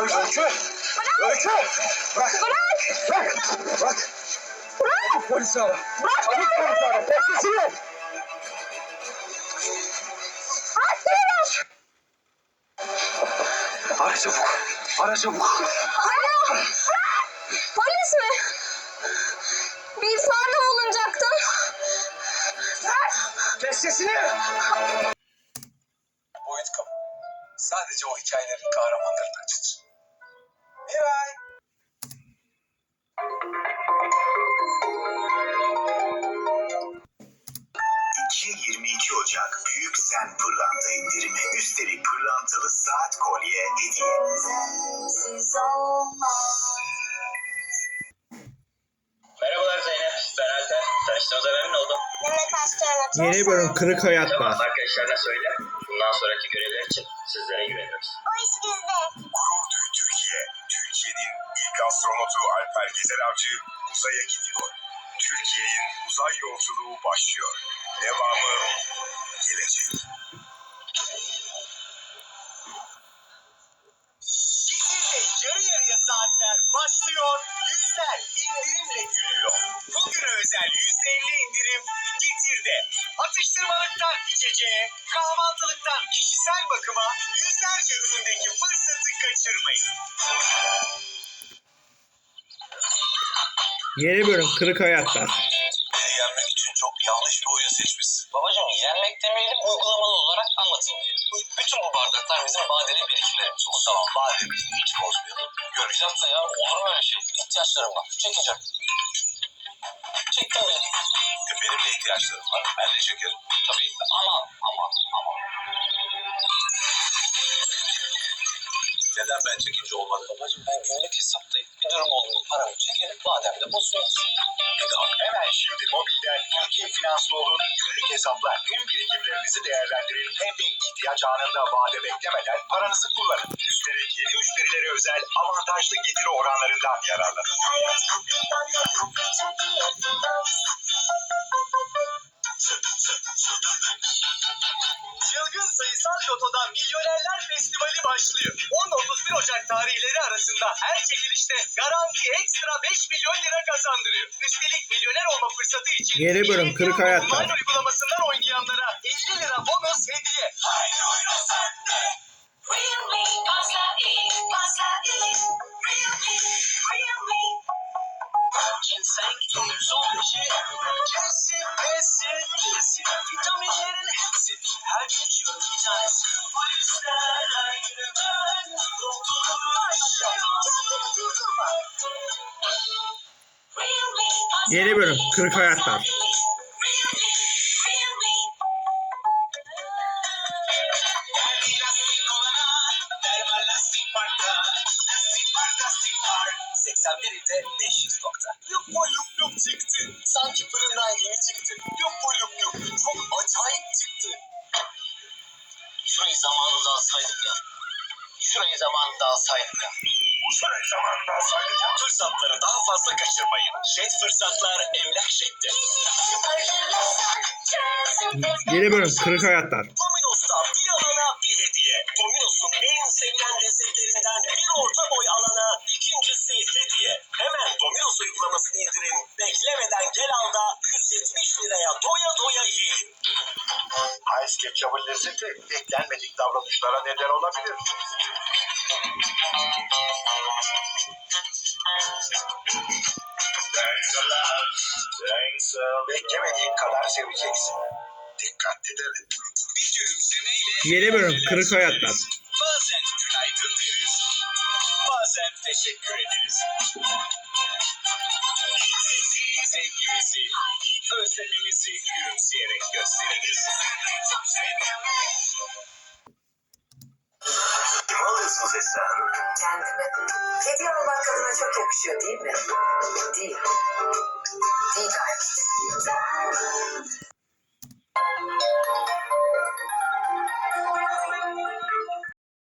Öykü! Öykü! Bırak! Bırak! Bırak! Bırak! Polisi ara! Bırak Çabuk beni! polisi ara! Polisi ver! Aslında! Ara çabuk! Ara çabuk! Alo! Bırak! Polis mi? Bir ihbarda bulunacaktım. Bırak! Kes sesini! Boyut kapı. Sadece o hikayelerin kahramanlarını açılır. İki 22 Ocak Büyük Sen Pırlanta indirimi. Üstelik pırlantalı saat kolye hediye. Merhabalar Zeynep, ben Alper. Tanıştığımıza memnun oldum. Mehmet Aslan'a Yeni bölüm Kırık Hayatlar. Tamam, arkadaşlarına söyle. Bundan sonraki görevler için sizlere güveniyoruz. O iş bizde. Astronotu Alper Gezer Avcı uzaya gidiyor. Türkiye'nin uzay yolculuğu başlıyor. Devamı gelecek. Getir'de yarı yarıya saatler başlıyor, yüzler indirimle gülüyor. Bugüne özel %50 indirim Getir'de. Atıştırmalıktan içeceğe, kahvaltılıktan kişisel bakıma yüzlerce üründeki fırsatı kaçırmayın. Yeni bölüm Kırık Hayatlar. Beni yenmek için çok yanlış bir oyun seçmişsin. Babacım yenmek demeyelim, uygulamalı olarak anlatayım diyelim. Bütün bu bardaklar bizim vadeli birikimlerimiz olsun. Tamam bademizi hiç bozmayalım. Göreceğiz de ya, olur mu öyle şey? İhtiyaçlarım var, çekeceğim. Çektim bile. E, benim de ihtiyaçlarım var. Ben de çekerim. Tabii, aman, aman, aman. Neden ben çekince olmadı? Babacım ben günlük hesaptayım. Bir durum oldu mu paramı çekerim, vademde bozuluyoruz. Hemen şimdi mobilden Türkiye Finanslı olun, günlük hesapla hem birikimlerinizi değerlendirin hem de ihtiyaç anında vade beklemeden paranızı kullanın. Üstelik yeni müşterilere özel avantajlı getiri oranlarından yararlanın. Finans. Çılgın Sayısal Loto'dan Milyonerler Festivali başlıyor. 10-31 Ocak tarihleri arasında her çekilişte garanti ekstra 5 milyon lira kazandırıyor. Üstelik milyoner olma fırsatı için Yeni bölüm, Kırık Hayatlar. Lupo lup lup çıktı. Sanki fırından yeni çıktı. Lupo lup alsaydık ya. Şurayı zamanında saydık Fırsatları daha fazla kaçırmayın Jet fırsatlar emlak çözüm Yeni bölüm Kırık Hayatlar. Beklemeden gel al da 170 liraya doya doya yiyin. Ice Ketchup'ın lezzeti beklenmedik davranışlara neden olabilir. Beklemediğin kadar seveceksin. Dikkatli de. Bir gülümsemeyle Yeni bölüm Kırık Hayatlar. Bazen günaydın deriz, bazen teşekkür ederiz. Sevgimizi, özlemimizi gülümseyerek gösteririz. Kim alıyorsunuz Esra Hanım? Kendime. Hediye almak kadına çok yakışıyor değil mi? Değil. Değil galiba.